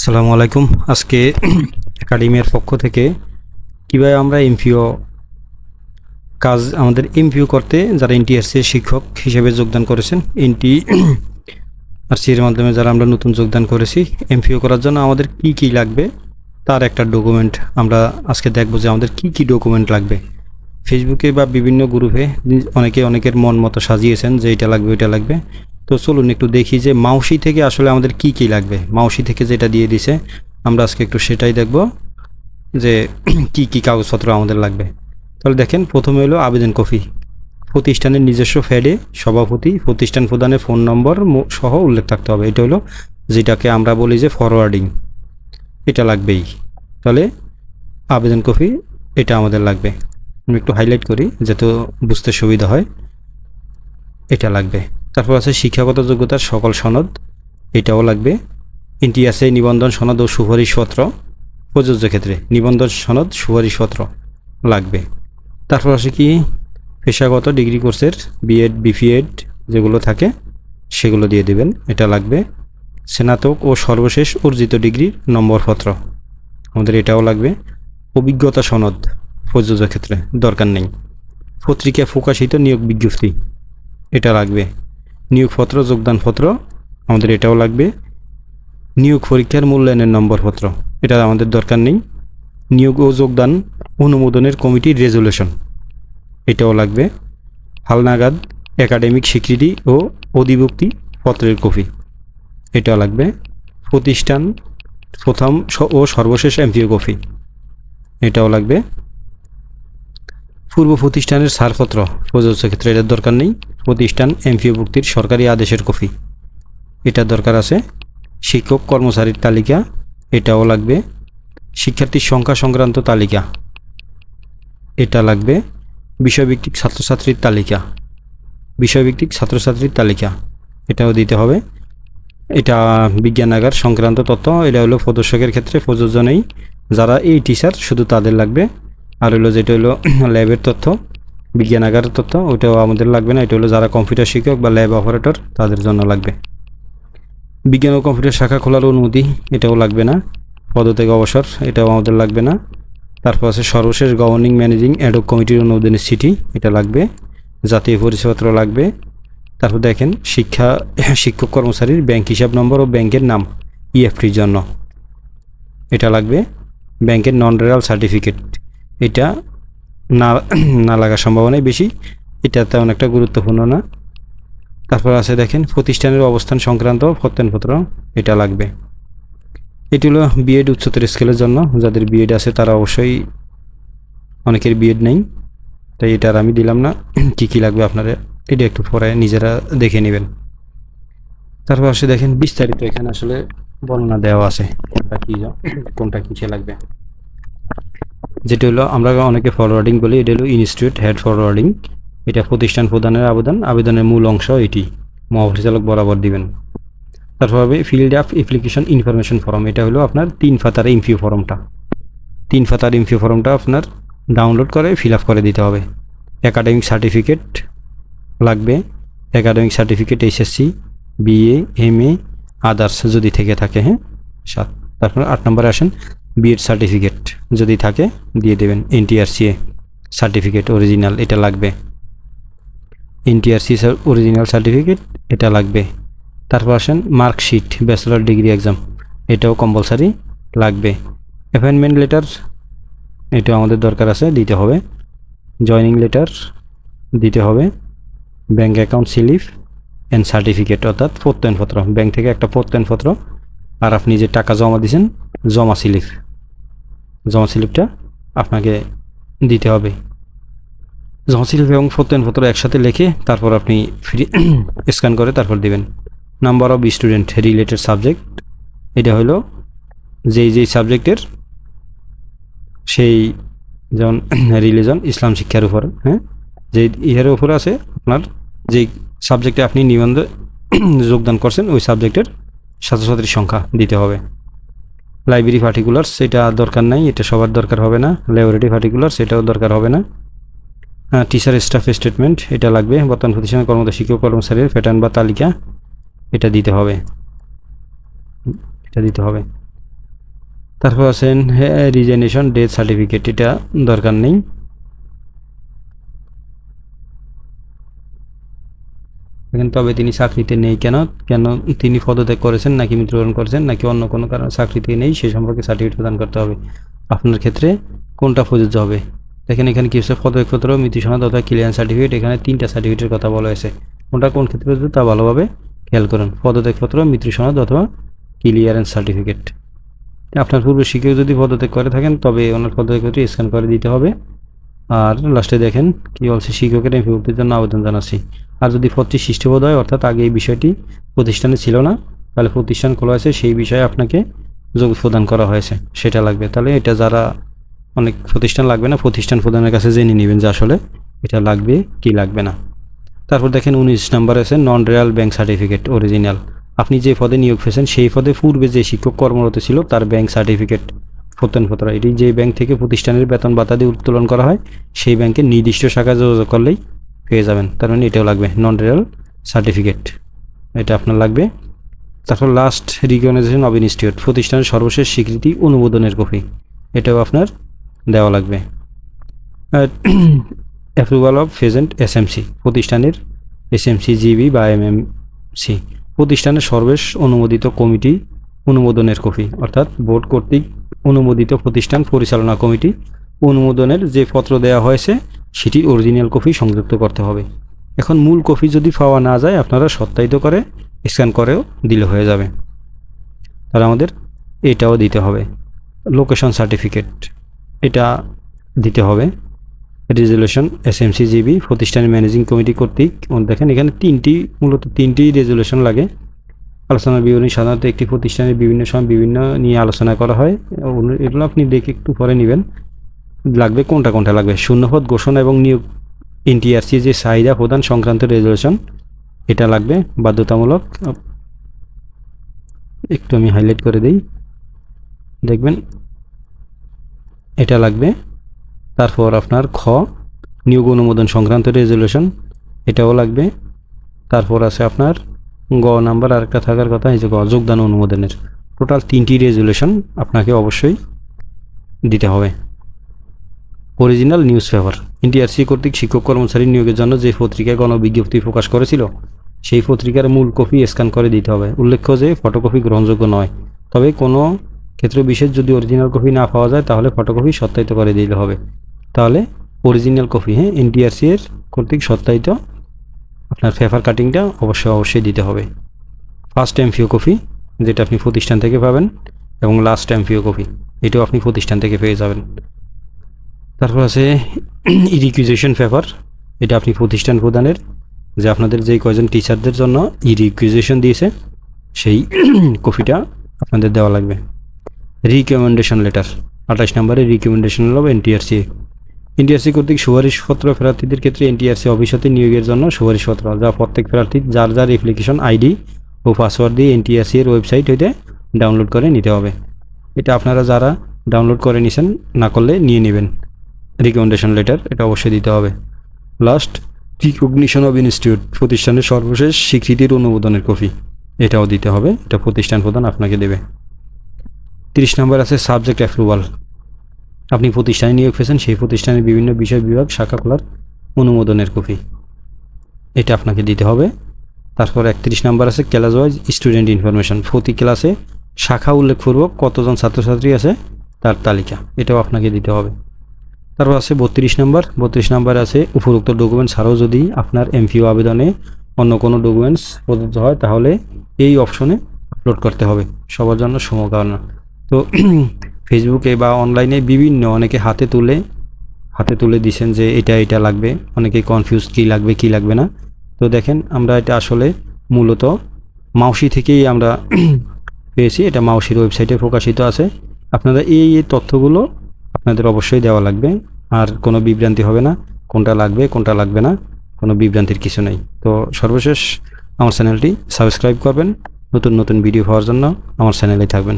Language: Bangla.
আসসালামু আলাইকুম। আজকে একাডেমির পক্ষ থেকে কীভাবে আমরা এমপিও কাজ, আমাদের এমপিও করতে যারা এনটিআরসি শিক্ষক হিসেবে যোগদান করেছেন এনটি আর সির মাধ্যমে যারা আমরা নতুন যোগদান করেছি এমপিও করার জন্য আমাদের কি কি লাগবে, তার একটা ডকুমেন্ট আমরা আজকে দেখব যে আমাদের কি কি ডকুমেন্ট লাগবে। ফেসবুকে বা বিভিন্ন গ্রুপে অনেকে অনেকের মন মতো সাজিয়েছেন যে এটা লাগবে এটা লাগবে। তো চলুন একটু দেখি যে মাউসি থেকে আসলে আমাদের কি কি লাগবে। মাউসি থেকে যেটা দিয়ে দিছে, আমরা আজকে একটু সেটাই দেখব যে কি কি কাগজপত্র আমাদের লাগবে। তাহলে দেখেন, প্রথমে হলো আবেদন কপি। প্রতিষ্ঠানের নিজস্ব ফ্যাডে সভাপতি, প্রতিষ্ঠান প্রদানের ফোন নম্বর সহ উল্লেখ থাকতে হবে। এটা হলো যেটাকে আমরা বলি যে ফরওয়ার্ডিং এটা লাগবেই। তাহলে আবেদন কপি, এটা আমাদের লাগবে। আমি একটু হাইলাইট করি, যাতে বুঝতে সুবিধা হয়। এটা লাগবে। তারপর আছে শিক্ষাগত যোগ্যতার সকল সনদ, এটাও লাগবে। ইন্টিয়াসে নিবন্ধন সনদ ও সুপারিশপত্র। প্রযোজ্য ক্ষেত্রে নিবন্ধন সনদ, সুপারিশপত্র লাগবে। তারপর আছে কি? পেশাগত ডিগ্রি কোর্সের বিএড বিপিএড যেগুলো থাকে, সেগুলো দিয়ে দেবেন, এটা লাগবে। স্নাতক ও সর্বশেষ অর্জিত ডিগ্রির নম্বরপত্র, আমাদের এটাও লাগবে। অভিজ্ঞতা সনদ, প্রযোজ্য ক্ষেত্রে দরকার নেই। পত্রিকায় প্রকাশিত নিয়োগ বিজ্ঞপ্তি, এটা লাগবে। নিয়োগপত্র, যোগদানপত্র, আমাদের এটাও লাগবে। নিয়োগ পরীক্ষার মূল্যায়নের নম্বরপত্র, এটা আমাদের দরকার নেই। নিয়োগ ও যোগদান অনুমোদনের কমিটির রেজুলেশন, এটাও লাগবে। হালনাগাদ, একাডেমিক স্বীকৃতি ও অধিভুক্তি পত্রের কপি এটা লাগবে। প্রতিষ্ঠান, প্রথম ও সর্বশেষ এমপিও কপি, এটাও লাগবে। পূর্ব প্রতিষ্ঠানের ছাড়পত্র, প্রযোজ্য ক্ষেত্রে এটার দরকার নেই। প্রতিষ্ঠান এমপিও ভুক্তির সরকারি আদেশের কপি। এটা দরকার আছে। শিক্ষক কর্মচারীর তালিকা, এটাও লাগবে। শিক্ষার্থীর সংখ্যা সংক্রান্ত তালিকা, এটা লাগবে। বিষয়ভিত্তিক ছাত্রছাত্রীর তালিকা, বিষয়ভিত্তিক ছাত্রছাত্রীর তালিকা, এটাও দিতে হবে। এটা বিজ্ঞানাগার সংক্রান্ত তথ্য, এটা হলো প্রদর্শকের ক্ষেত্রে প্রযোজনেই যারা এই টিচার শুধু তাদের লাগবে। আর হলো যেটা হলো ল্যাবের তথ্য বিজ্ঞানাগারের তথ্য, ওইটাও আমাদের লাগবে না, এটা হলো যারা কম্পিউটার শিক্ষক বা ল্যাব অপারেটর তাদের জন্য লাগবে। বিজ্ঞান ও কম্পিউটার শাখা খোলার অনুমতি, এটাও লাগবে না। পদত্যাগ অবসর, এটাও আমাদের লাগবে না। তারপর আছে সর্বশেষ গভর্নিং ম্যানেজিং অ্যাডক কমিটির অনুমোদনের চিঠি, এটা লাগবে। জাতীয় পরিচয়পত্র লাগবে। তারপর দেখেন, শিক্ষা, শিক্ষক কর্মচারীর ব্যাংক হিসাব নম্বর ও ব্যাংকের নাম ইএফটির জন্য। এটা লাগবে। ব্যাংকের নন রেরাল সার্টিফিকেট এটা না না লাগার সম্ভাবনাই বেশি। এটা তেমন একটা গুরুত্বপূর্ণ না। তারপর আছে দেখেন, প্রতিষ্ঠানের অবস্থান সংক্রান্ত প্রত্যয়নপত্র, এটা লাগবে। এটি হলো বিএড উচ্চতর স্কেলের জন্য। যাদের বিএড আছে, তারা অবশ্যই অনেকের বিএড নেই। তাই এটা আর আমি দিলাম না। কি কি লাগবে আপনারা, এটা একটু পরে নিজেরা দেখে নেবেন। তারপর আসে দেখেন, বিস্তারিত এখানে আসলে বর্ণনা দেওয়া আছে। কোনটা কী, কোনটা কিসে লাগবে। যেটা হলো আমরা অনেকে ফরওয়ার্ডিং বলি, এটা হলো ইনস্টিটিউট হেড ফরওয়ার্ডিং এটা প্রতিষ্ঠান প্রদানের আবেদন, আবেদনের মূল অংশ এটি। মহাপরিচালক বরাবর দিবেন। তারপর হবে field of application information form এটা হলো আপনার তিন ফাতার ইনফিউ ফর্মটা তিন ফাতার ইনফিউ ফর্মটা আপনার ডাউনলোড করে ফিল আপ করে দিতে হবে। একাডেমিক সার্টিফিকেট লাগবে। Academic certificate HSC BA M A others যদি থেকে থাকে হ্যাঁ? সাত। তারপর আট নম্বরে আসেন। বিএড সার্টিফিকেট যদি থাকে, দিয়ে দেবেন এনটিআরসিএ সার্টিফিকেট অরিজিনাল এটা লাগবে। এনটিআরসি অরিজিনাল সার্টিফিকেট এটা লাগবে। তারপর আসেন মার্কশিট ব্যাচেলর ডিগ্রি এক্সাম এটাও কম্পালসারি লাগবে। অ্যাপয়েন্টমেন্ট লেটার এটাও আমাদের দরকার আছে, দিতে হবে। জয়নিং লেটার দিতে হবে। Bank account slip and certificate অর্থাৎ প্রত্যয়নপত্র। ব্যাংক থেকে একটা প্রত্যয়নপত্র আর আপনি যে টাকা জমা দিয়েছেন, জমা স্লিপ। জমা স্লিপটা আপনাকে দিতে হবে। জমা স্লিপ এবং প্রত্যয়নপত্র একসাথে লিখে তারপর আপনি ফ্রি স্ক্যান করে তারপর দিবেন। Number of student related subject এটা হলো যেই যেই সাবজেক্টের সেই যেমন রিলিজন ইসলাম শিক্ষার উপর হ্যাঁ? যে ইহার উপর আছে আপনার, যেই সাবজেক্টে আপনি নিবন্ধ যোগদান করছেন, ওই সাবজেক্টের ছাত্রছাত্রীর সংখ্যা দিতে হবে। লাইব্রেরি পার্টিকুলার্স এটা দরকার নাই, এটা সবার দরকার হবে না। ল্যাবরেটরি পার্টিকুলার্স এটাও দরকার হবে না। টিচার স্টাফ স্টেটমেন্ট এটা লাগবে। বর্তমান প্রতিষ্ঠানের কর্মরত শিক্ষক কর্মচারীর প্যাটার্ন বা তালিকা এটা দিতে হবে। এটা দিতে হবে। তারপর আছেন রিজাইনেশন ডেথ সার্টিফিকেট এটা দরকার নেই। তবে তিনি চাকরিতে নেই কেন? কেন তিনি পদত্যাগ করেছেন নাকি মৃত্যুবরণ করেছেন নাকি অন্য কোনো কারণে চাকরিতে নেই, সে সম্পর্কে সার্টিফিকেট প্রদান করতে হবে। আপনার ক্ষেত্রে কোনটা প্রযোজ্য হবে? দেখেন, এখানে কি হচ্ছে? পদত্যাগপত্র মৃত্যু অথবা ক্লিয়ার সার্টিফিকেট এখানে তিনটা সার্টিফিকেটের কথা বলা হয়েছে। কোনটা কোন ক্ষেত্রে প্রযোজ্য তা ভালোভাবে খেয়াল করুন। পদত্যাগপত্র মৃত্যু অথবা ক্লিয়ারেন্স সার্টিফিকেট আপনার পূর্ব শিক্ষক যদি পদত্যাগ করে থাকেন, তবে ওনার পদত্যাগপত্র স্ক্যান করে দিতে হবে। আর লাস্টে দেখেন কি বলছে, শিক্ষকের এমপিভুক্তির জন্য আবেদন জানাচ্ছি। আর যদি পদটি সৃষ্টিবোধ হয়, অর্থাৎ আগে এই বিষয়টি প্রতিষ্ঠানে ছিল না, তাহলে প্রতিষ্ঠান খোলা হয়েছে, সেই বিষয়ে আপনাকে যোগ প্রদান করা হয়েছে, সেটা লাগবে। তাহলে এটা যারা অনেক প্রতিষ্ঠান লাগবে না, প্রতিষ্ঠান প্রদানের কাছে জেনে নেবেন যে আসলে এটা লাগবে কি লাগবে না। তারপর দেখেন উনিশ নাম্বার আছে non real bank certificate original আপনি যে পদে নিয়োগ পেয়েছেন, সেই পদে পূর্বে যে শিক্ষক কর্মরত ছিল, তার ব্যাংক সার্টিফিকেট প্রত্যয়নপত্র এটি যে ব্যাংক থেকে প্রতিষ্ঠানের বেতন ভাতা দিয়ে উত্তোলন করা হয়, সেই ব্যাংকের নির্দিষ্ট শাখা যোগাযোগ করলেই পেয়ে যাবেন। তার মানে এটাও লাগবে নন রিয়াল সার্টিফিকেট এটা আপনার লাগবে। তারপর লাস্ট রিকগনাইজেশন অব ইনস্টিটিউট প্রতিষ্ঠানের সর্বশেষ স্বীকৃতি অনুমোদনের কপি। এটাও আপনার দেওয়া লাগবে। অ্যাপ্রুভাল অফ ফেজেন্ট এসএমসি প্রতিষ্ঠানের এসএমসি জিবি বা এমএমসি প্রতিষ্ঠানের সর্বশেষ অনুমোদিত কমিটি অনুমোদনের কপি, অর্থাৎ বোর্ড কর্তৃক অনুমোদিত প্রতিষ্ঠান পরিচালনা কমিটি অনুমোদনের যে পত্র দেওয়া হয়েছে, সেটি অরিজিনাল কপি সংযুক্ত করতে হবে। এখন মূল কপি যদি পাওয়া না যায়, আপনারা সত্যায়িত করে স্ক্যান করেও দিলে হয়ে যাবে। তাহলে আমাদের এটাও দিতে হবে। লোকেশন সার্টিফিকেট, এটা দিতে হবে। রেজুলেশন এসএমসি জিবি প্রতিষ্ঠানের ম্যানেজিং কমিটি কর্তৃক, দেখেন এখানে তিনটি, মূলত তিনটি রেজুলেশন লাগে। আলোচনার বিবরণী সাধারণত একটি প্রতিষ্ঠানের বিভিন্ন সময় বিভিন্ন নিয়ে আলোচনা করা হয়। এগুলো আপনি দেখে একটু পরে নেবেন। লাগবে কোনটা কোনটা লাগবে? শূন্যপদ ঘোষণা এবং নিয়োগ এনটিআরসি যে চাহিদা প্রদান সংক্রান্ত রেজুলেশন, এটা লাগবে বাধ্যতামূলক। একটু আমি হাইলাইট করে দিই। দেখবেন, এটা লাগবে। তারপর আপনার খ, নিয়োগ অনুমোদন সংক্রান্ত রেজুলেশন, এটাও লাগবে। তারপর আছে আপনার গ নাম্বার আরেকটা থাকার কথা, এই যে গ, যোগদান অনুমোদনের। টোটাল তিনটি রেজুলেশন আপনাকে অবশ্যই দিতে হবে। অরিজিনাল নিউজ পেপার এনটিআরসি কর্তৃক শিক্ষক কর্মচারী নিয়োগের জন্য যে পত্রিকায় গণবিজ্ঞপ্তি প্রকাশ করেছিল, সেই পত্রিকার মূল কপি স্ক্যান করে দিতে হবে। উল্লেখ্য যে ফটোকপি গ্রহণযোগ্য নয়। তবে কোনো ক্ষেত্র বিশেষ যদি অরিজিনাল কপি না পাওয়া যায়, তাহলে ফটোকপি সত্যায়িত করে দিতে হবে। তাহলে অরিজিনাল কপি হ্যাঁ এনটিআরসি এর কর্তৃক সত্যায়িত আপনার পেপার কাটিংটা অবশ্যই অবশ্যই দিতে হবে। ফার্স্ট এমফিও কপি যেটা আপনি প্রতিষ্ঠান থেকে পাবেন, এবং লাস্ট এমফিও কপি এটাও আপনি প্রতিষ্ঠান থেকে পেয়ে যাবেন। তারপর আছে ইরিকুইজেশন পেপার এটা আপনি প্রতিষ্ঠান প্রদানের যে আপনাদের যেই কয়জন টিচারদের জন্য ইরিকুইজেশন দিয়েছে, সেই কপিটা আপনাদের দেওয়া লাগবে। রিকমেন্ডেশন লেটার আঠাশ নম্বরে রিকমেন্ডেশন অফ এনটিআরসি এনটিআরসি কর্তৃক সুপারিশপত্র প্রার্থীদের ক্ষেত্রে এনটিআরসি অফিসতে নিয়োগের জন্য সুপারিশপত্র, যা প্রত্যেক প্রার্থী যার যার অ্যাপ্লিকেশন আইডি ও পাসওয়ার্ড দিয়ে এনটিআরসি এর ওয়েবসাইট হইতে ডাউনলোড করে নিতে হবে। এটা আপনারা যারা ডাউনলোড করে নিছেন, না করলে নিয়ে নেবেন। রিকমেন্ডেশন লেটার এটা অবশ্যই দিতে হবে। লাস্ট রিকগনিশন অফ ইনস্টিটিউট প্রতিষ্ঠানের সর্বশেষ স্বীকৃতির অনুমোদনের কপি। এটাও দিতে হবে, এটা প্রতিষ্ঠান প্রদান আপনাকে দেবে। তিরিশ নম্বর আছে সাবজেক্ট অ্যাপ্রুভাল আপনি প্রতিষ্ঠানে নিয়োগ পেয়েছেন, সেই প্রতিষ্ঠানের বিভিন্ন বিষয় বিভাগ, শাখা খোলার অনুমোদনের কপি। এটা আপনাকে দিতে হবে। তারপর একত্রিশ নাম্বার আছে ক্লাস ওয়াইজ স্টুডেন্ট ইনফরমেশন প্রতি ক্লাসে শাখা উল্লেখপূর্বক কতজন ছাত্রছাত্রী আছে তার তালিকা, এটাও আপনাকে দিতে হবে। তারপর আছে বত্রিশ নাম্বার। বত্রিশ নাম্বার আছে উপরোক্ত ডকুমেন্টস ছাড়াও যদি আপনার এমপিও আবেদনে অন্য কোনো ডকুমেন্টস প্রযোজ্য হয়, তাহলে এই অপশনে আপলোড করতে হবে। সবার জন্য সমকালনা। তো ফেসবুকে বা অনলাইনে বিভিন্ন অনেকে হাতে তুলে হাতে তুলে দিছেন যে এটা এটা লাগবে। অনেকে কনফিউজ কী লাগবে কী লাগবে না। তো দেখেন, আমরা এটা আসলে মূলত মাউসি থেকেই আমরা পেয়েছি। এটা মাউসির ওয়েবসাইটে প্রকাশিত আছে। আপনারা এই এই তথ্যগুলো আপনাদের অবশ্যই দেওয়া লাগবে। আর কোনো বিভ্রান্তি হবে না। কোনটা লাগবে কোনটা লাগবে না, কোনো বিভ্রান্তির কিছু নেই। তো সর্বশেষ আমার চ্যানেলটি সাবস্ক্রাইব করবেন। নতুন নতুন ভিডিও পাওয়ার জন্য আমার চ্যানেলে থাকবেন।